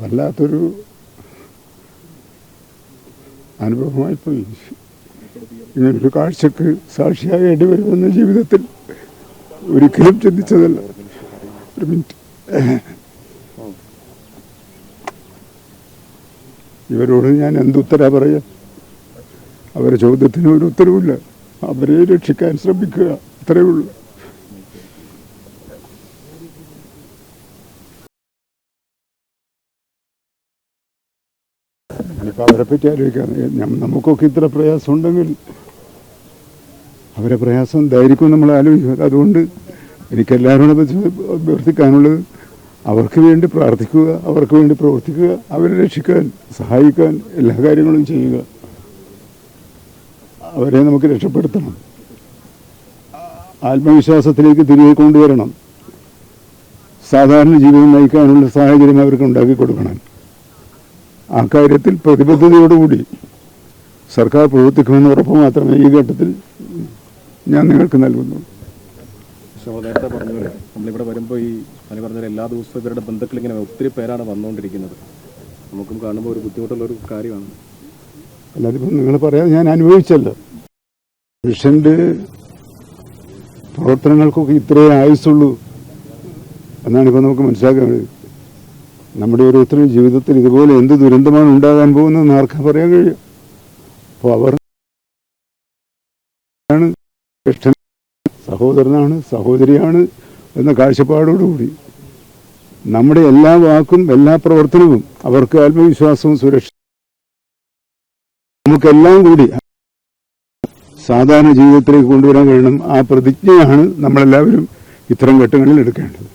വല്ലാത്തൊരു അനുഭവമായിപ്പോയി ഇങ്ങനൊരു കാഴ്ചക്ക് സാക്ഷിയാകേണ്ടി വരുമെന്ന ജീവിതത്തിൽ ഒരിക്കലും ചിന്തിച്ചതല്ല. ഒരു മിനിറ്റ്. ഇവരോട് ഞാൻ എന്തുത്തരാ പറയാ? അവരെ ചോദ്യത്തിന് ഒരു ഉത്തരവില്ല അവരെ രക്ഷിക്കാൻ ശ്രമിക്കുക. അത്രയേ ഉള്ളൂ. അവരെ പറ്റി ആലോചിക്കാം നമുക്കൊക്കെ ഇത്ര പ്രയാസം ഉണ്ടെങ്കിൽ അവരെ പ്രയാസം ഇതായിരിക്കും നമ്മൾ ആലോചിക്കുക അതുകൊണ്ട് എനിക്ക് വെച്ച് അഭ്യർത്ഥിക്കാനുള്ളത് അവർക്ക് വേണ്ടി പ്രാർത്ഥിക്കുക അവർക്ക് വേണ്ടി പ്രവർത്തിക്കുക അവരെ രക്ഷിക്കാൻ സഹായിക്കാൻ എല്ലാ കാര്യങ്ങളും ചെയ്യുക. അവരെ നമുക്ക് രക്ഷപ്പെടുത്തണം. ആത്മവിശ്വാസത്തിലേക്ക് തിരികെ കൊണ്ടുവരണം. സാധാരണ ജീവിതം നയിക്കാനുള്ള സാഹചര്യം അവർക്ക് ഉണ്ടാക്കി കൊടുക്കണം. ആ കാര്യത്തിൽ പ്രതിബദ്ധതയോടുകൂടി സർക്കാർ പ്രവർത്തിക്കുമെന്ന് ഉറപ്പ് മാത്രമേ ഈ ഘട്ടത്തിൽ ഞാൻ നിങ്ങൾക്ക് നൽകുന്നു പക്ഷെ നമ്മൾ നേരത്തെ നമ്മളിവിടെ വരുമ്പോൾ ഈ പനി പറഞ്ഞ എല്ലാ ദിവസവും ഇവരുടെ ബന്ധുക്കൾ ഇങ്ങനെ ഒത്തിരി പേരാണ് വന്നുകൊണ്ടിരിക്കുന്നത് നമുക്കും കാണുമ്പോൾ ഒരു ബുദ്ധിമുട്ടുള്ള ഒരു കാര്യമാണ്. അല്ലാതെ ഇപ്പം നിങ്ങൾ പറയാതെ ഞാൻ അനുഭവിച്ചല്ലോ. മിഷന്റെ പ്രവർത്തനങ്ങൾക്കൊക്കെ ഇത്രയേ ആയുസുള്ളൂ എന്നാണ് ഇപ്പം നമുക്ക് മനസ്സിലാക്കാൻ നമ്മുടെ ഓരോരുത്തരും ജീവിതത്തിൽ ഇതുപോലെ എന്ത് ദുരന്തമാണ് ഉണ്ടാകാൻ പോകുന്നതെന്ന് ആർക്കാ പറയാൻ കഴിയും. അപ്പോൾ അവർ സഹോദരനാണ് സഹോദരിയാണ് എന്ന കാഴ്ചപ്പാടോടുകൂടി നമ്മുടെ എല്ലാ വാക്കും എല്ലാ പ്രവർത്തനവും അവർക്ക് ആത്മവിശ്വാസവും സുരക്ഷ നമുക്കെല്ലാം കൂടി സാധാരണ ജീവിതത്തിലേക്ക് കൊണ്ടുവരാൻ കഴിയണം. ആ പ്രതിജ്ഞയാണ് നമ്മളെല്ലാവരും ഇത്തരം ഘട്ടങ്ങളിൽ എടുക്കേണ്ടത്.